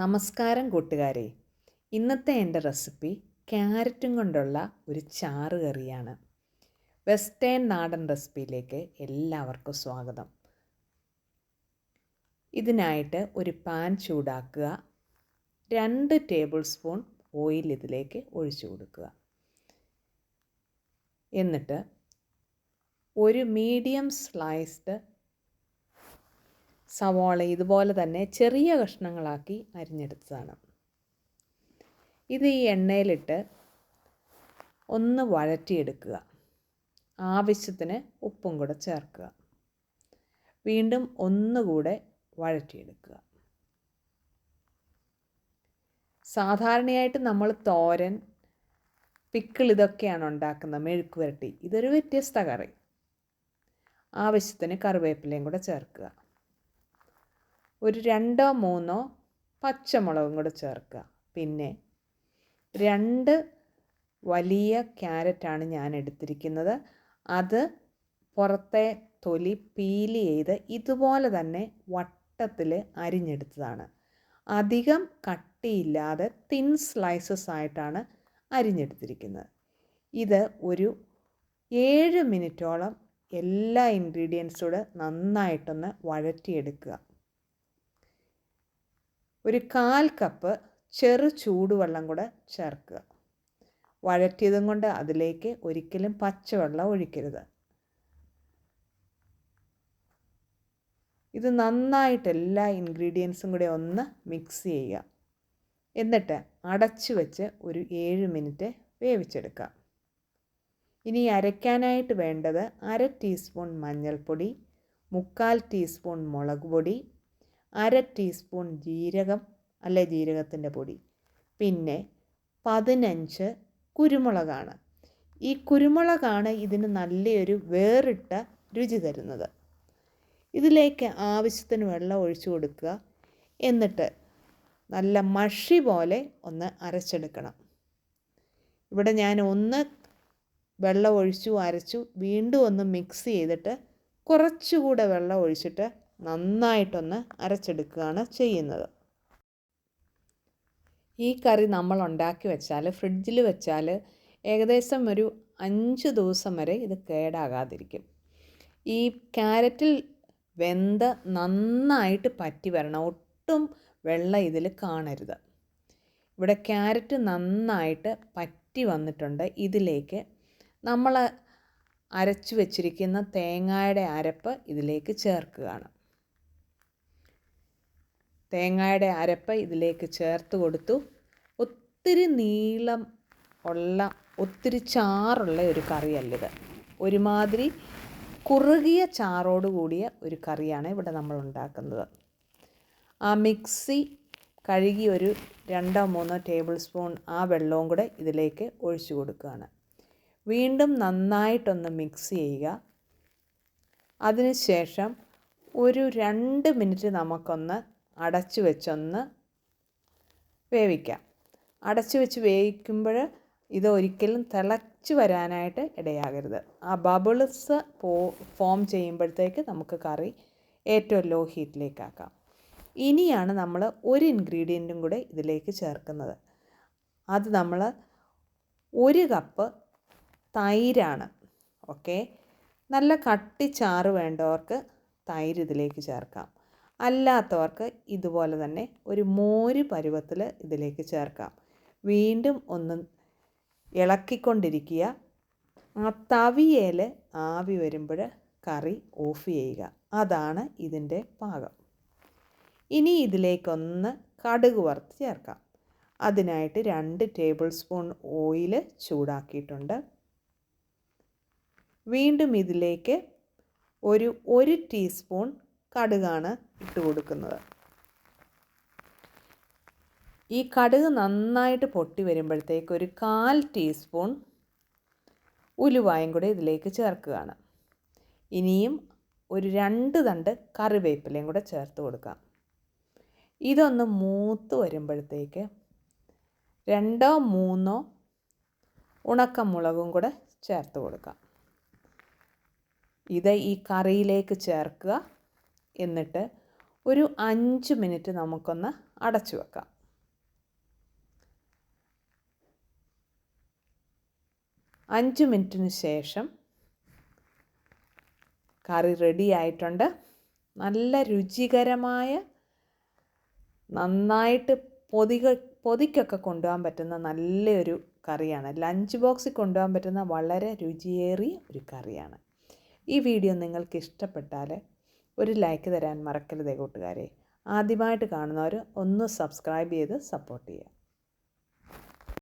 നമസ്കാരം കൂട്ടുകാരെ. ഇന്നത്തെ എന്റെ റെസിപ്പി ക്യാരറ്റും കൊണ്ടുള്ള ഒരു ചാറ് കറിയാണ്. വെസ്റ്റേൺ നാടൻ റെസിപ്പിയിലേക്ക് എല്ലാവർക്കും സ്വാഗതം. ഇതിനായിട്ട് ഒരു പാൻ ചൂടാക്കുക. രണ്ട് ടേബിൾ സ്പൂൺ ഓയിൽ ഇതിലേക്ക് ഒഴിച്ചു കൊടുക്കുക. എന്നിട്ട് ഒരു മീഡിയം സ്ലൈസ്ഡ് സവാള ഇതുപോലെ തന്നെ ചെറിയ കഷ്ണങ്ങളാക്കി അരിഞ്ഞെടുത്തതാണ്. ഇത് ഈ എണ്ണയിലിട്ട് ഒന്ന് വഴറ്റിയെടുക്കുക. ആവശ്യത്തിന് ഉപ്പും കൂടെ ചേർക്കുക. വീണ്ടും ഒന്നുകൂടെ വഴറ്റിയെടുക്കുക. സാധാരണയായിട്ട് നമ്മൾ തോരൻ പിക്കിൾ ഇതൊക്കെയാണ് ഉണ്ടാക്കുന്നത് മെഴുക്ക് പുരട്ടി ഇതൊരു വ്യത്യസ്ത കറി. ആവശ്യത്തിന് കറിവേപ്പിലയും കൂടെ ചേർക്കുക. ഒരു രണ്ടോ മൂന്നോ പച്ചമുളകും കൂടെ ചേർക്കുക. പിന്നെ രണ്ട് വലിയ ക്യാരറ്റാണ് ഞാൻ എടുത്തിരിക്കുന്നത്. അത് പുറത്തെ തൊലി പീൽ ചെയ്ത് ഇതുപോലെ തന്നെ വട്ടത്തിൽ അരിഞ്ഞെടുത്തതാണ്. അധികം കട്ടിയില്ലാതെ തിൻ സ്ലൈസസ് ആയിട്ടാണ് അരിഞ്ഞെടുത്തിരിക്കുന്നത്. ഇത് ഒരു ഏഴ് മിനിറ്റോളം എല്ലാ ഇൻഗ്രീഡിയൻസൂടെ നന്നായിട്ടൊന്ന് വഴറ്റിയെടുക്കുക. ഒരു കാൽ കപ്പ് ചെറു ചൂടുവെള്ളം കൂടെ ചേർക്കുക. വഴറ്റിയതും കൊണ്ട് അതിലേക്ക് ഒരിക്കലും പച്ചവെള്ളം ഒഴിക്കരുത്. ഇത് നന്നായിട്ട് എല്ലാ ഇൻഗ്രീഡിയൻസും കൂടെ ഒന്ന് മിക്സ് ചെയ്യുക. എന്നിട്ട് അടച്ചു വെച്ച് ഒരു ഏഴ് മിനിറ്റ് വേവിച്ചെടുക്കുക ഇനി അരയ്ക്കാനായിട്ട് വേണ്ടത് അര ടീസ്പൂൺ മഞ്ഞൾപ്പൊടി മുക്കാൽ ടീസ്പൂൺ മുളക് പൊടി അര ടീസ്പൂൺ ജീരകം അല്ലെ ജീരകത്തിന്റെ പൊടി. പിന്നെ പതിനഞ്ച് കുരുമുളകാണ്. ഈ കുരുമുളകാണ് ഇതിന് നല്ലൊരു വേറിട്ട രുചി തരുന്നത്. ഇതിലേക്ക് ആവശ്യത്തിന് വെള്ളം ഒഴിച്ചു കൊടുക്കുക. എന്നിട്ട് നല്ല മഷി പോലെ ഒന്ന് അരച്ചെടുക്കണം. ഇവിടെ ഞാൻ ഒന്ന് വെള്ളം ഒഴിച്ചു അരച്ചു വീണ്ടും ഒന്ന് മിക്സ് ചെയ്തിട്ട് കുറച്ചുകൂടെ വെള്ളം ഒഴിച്ചിട്ട് നന്നായിട്ടൊന്ന് അരച്ചെടുക്കുകയാണ് ചെയ്യുന്നത്. ഈ കറി നമ്മൾ ഉണ്ടാക്കി വെച്ചാൽ ഫ്രിഡ്ജിൽ വെച്ചാൽ ഏകദേശം ഒരു അഞ്ച് ദിവസം വരെ ഇത് കേടാകാതിരിക്കും. ഈ ക്യാരറ്റിൽ വെന്ത് നന്നായിട്ട് പറ്റി വരണം. ഒട്ടും വെള്ളം ഇതിൽ കാണരുത്. ഇവിടെ ക്യാരറ്റ് നന്നായിട്ട് പറ്റി വന്നിട്ടുണ്ട്. ഇതിലേക്ക് നമ്മൾ അരച്ചു വച്ചിരിക്കുന്ന തേങ്ങയുടെ അരപ്പ് ഇതിലേക്ക് ചേർക്കുകയാണ്. തേങ്ങയുടെ അരപ്പ് ഇതിലേക്ക് ചേർത്ത് കൊടുത്തു. ഒത്തിരി നീളം ഉള്ള ഒത്തിരി ചാറുള്ള ഒരു കറിയല്ലിത് ഒരുമാതിരി കുറുകിയ ചാറോട് കൂടിയ ഒരു കറിയാണ് ഇവിടെ നമ്മൾ ഉണ്ടാക്കുന്നത്. ആ മിക്സി കഴുകി ഒരു രണ്ടോ മൂന്നോ ടേബിൾ സ്പൂൺ ആ വെള്ളവും കൂടെ ഇതിലേക്ക് ഒഴിച്ചു കൊടുക്കുകയാണ്. വീണ്ടും നന്നായിട്ടൊന്ന് മിക്സ് ചെയ്യുക. അതിനുശേഷം ഒരു രണ്ട് മിനിറ്റ് നമുക്കൊന്ന് അടച്ചു വെച്ചൊന്ന് വേവിക്കാം. അടച്ചു വെച്ച് വേവിക്കുമ്പോൾ ഇത് ഒരിക്കലും തിളച്ച് വരാനായിട്ട് ഇടയാകരുത്. ആ ബബിൾസ് പോ ഫോം ചെയ്യുമ്പോഴത്തേക്ക് നമുക്ക് കറി ഏറ്റവും ലോ ഹീറ്റിലേക്കാക്കാം ഇനിയാണ് നമ്മൾ ഒരു ഇൻഗ്രീഡിയന്റും കൂടെ ഇതിലേക്ക് ചേർക്കുന്നത്. അത് നമ്മൾ ഒരു കപ്പ് തൈരാണ്. ഓക്കെ നല്ല കട്ടി ചാറ് വേണ്ടവർക്ക് തൈര് ഇതിലേക്ക് ചേർക്കാം. അല്ലാത്തവർക്ക് ഇതുപോലെ തന്നെ ഒരു മോര് പരുവത്തിൽ ഇതിലേക്ക് ചേർക്കാം. വീണ്ടും ഒന്ന് ഇളക്കിക്കൊണ്ടിരിക്കുക. ആ തവിയേൽ ആവി വരുമ്പോൾ കറി ഓഫ് ചെയ്യുക. അതാണ് ഇതിന്റെ പാകം. ഇനി ഇതിലേക്കൊന്ന് കടുക് വറുത്ത് ചേർക്കാം. അതിനായിട്ട് രണ്ട് ടേബിൾ സ്പൂൺ ഓയിൽ ചൂടാക്കിയിട്ടുണ്ട്. വീണ്ടും ഇതിലേക്ക് ഒരു ഒരു ടീസ്പൂൺ കടുകാണ് ഇട്ട് കൊടുക്കുന്നത്. ഈ കടുക് നന്നായിട്ട് പൊട്ടി വരുമ്പോഴത്തേക്ക് ഒരു കാൽ ടീസ്പൂൺ ഉലുവായും കൂടെ ഇതിലേക്ക് ചേർക്കുകയാണ്. ഇനിയും ഒരു രണ്ട് തണ്ട് കറിവേപ്പിലയും കൂടെ ചേർത്ത് കൊടുക്കാം. ഇതൊന്ന് മൂത്ത് വരുമ്പോഴത്തേക്ക് രണ്ടോ മൂന്നോ ഉണക്കമുളകും കൂടെ ചേർത്ത് കൊടുക്കാം. ഇത് ഈ കറിയിലേക്ക് ചേർക്കുക. എന്നിട്ട് ഒരു അഞ്ച് മിനിറ്റ് നമുക്കൊന്ന് അടച്ചു വെക്കാം. അഞ്ച് മിനിറ്റിന് ശേഷം കറി റെഡി ആയിട്ടുണ്ട്. നല്ല രുചികരമായ നന്നായിട്ട് പൊതിക പൊതിക്കൊക്കെ കൊണ്ടുപോകാൻ പറ്റുന്ന നല്ലൊരു കറിയാണ്. ലഞ്ച് ബോക്സിൽ കൊണ്ടുപോകാൻ പറ്റുന്ന വളരെ രുചിയേറിയ ഒരു കറിയാണ്. ഈ വീഡിയോ നിങ്ങൾക്ക് ഇഷ്ടപ്പെട്ടാൽ ഒരു ലൈക്ക് തരാൻ മറക്കരുതേ കൂട്ടുകാരെ. ആദ്യമായിട്ട് കാണുന്നവർ ഒന്ന് സബ്സ്ക്രൈബ് ചെയ്ത് സപ്പോർട്ട് ചെയ്യുക.